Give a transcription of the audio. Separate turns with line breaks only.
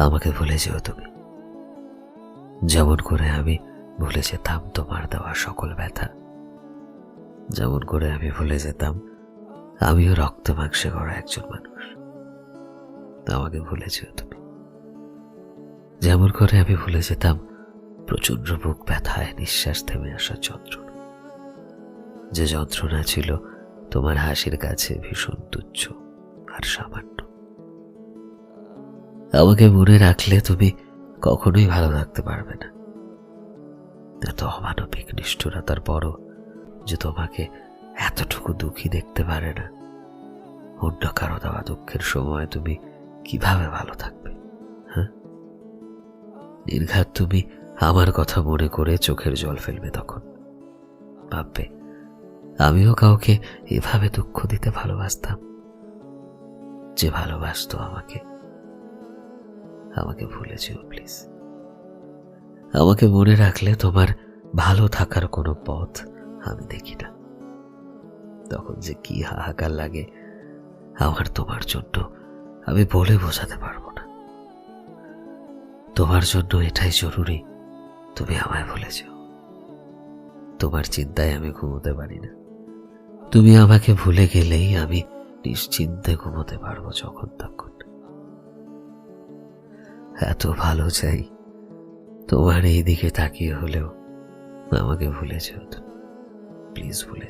আমাকে ভুলে যেও তুমি। যেমন করে আমি ভুলে যেতাম তোমার দেওয়া সকল ব্যথা, যেমন করে আমি ভুলে যেতাম আমিও রক্ত মাংসে করা একজন মানুষ। আমাকে ভুলে যেও তুমি। যেমন করে আমি ভুলে যেতাম প্রচণ্ড বুক ব্যথায় নিঃশ্বাস থেমে আসার যন্ত্রণা। যে যন্ত্রণা ছিল তোমার হাসির কাছে ভীষণ তুচ্ছ আর সামান্য। আমাকে মনে রাখলে তুমি কখনোই ভালো থাকতে পারবে না। এত অমানবিক নিষ্ঠুরতার পরও যে তোমাকে এতটুকু দুঃখী দেখতে পারে না। অন্য কারও দেওয়া দুঃখের সময় তুমি কীভাবে ভালো থাকবে হ্যাঁ? নির্ঘাত তুমি আমার কথা মনে করে চোখের জল ফেলবে তখন। ভাববে, আমিও কাউকে এভাবে দুঃখ দিতে ভালোবাসতাম। যে ভালোবাসতো আমাকে আমাকে ভুলে যেও, প্লিজ। আমাকে মনে রাখলে তোমার ভালো থাকার কোনো পথ আমি দেখি না। তখন যে কি হাহাকার লাগে, আমার তোমার জন্য আমি বলে বোঝাতে পারব না। তোমার জন্য এটাই জরুরি, তুমি আমায় যেও। তোমার চিন্তায় আমি ঘুমোতে পারি না। তুমি আমাকে ভুলে গেলেই আমি নিশ্চিন্তে ঘুমোতে পারব যখন তখন। এত ভালো চাই। তোমার এই দিকে তাকিয়ে হলেও আমাকে ভুলে যেও প্লিজ ভুলে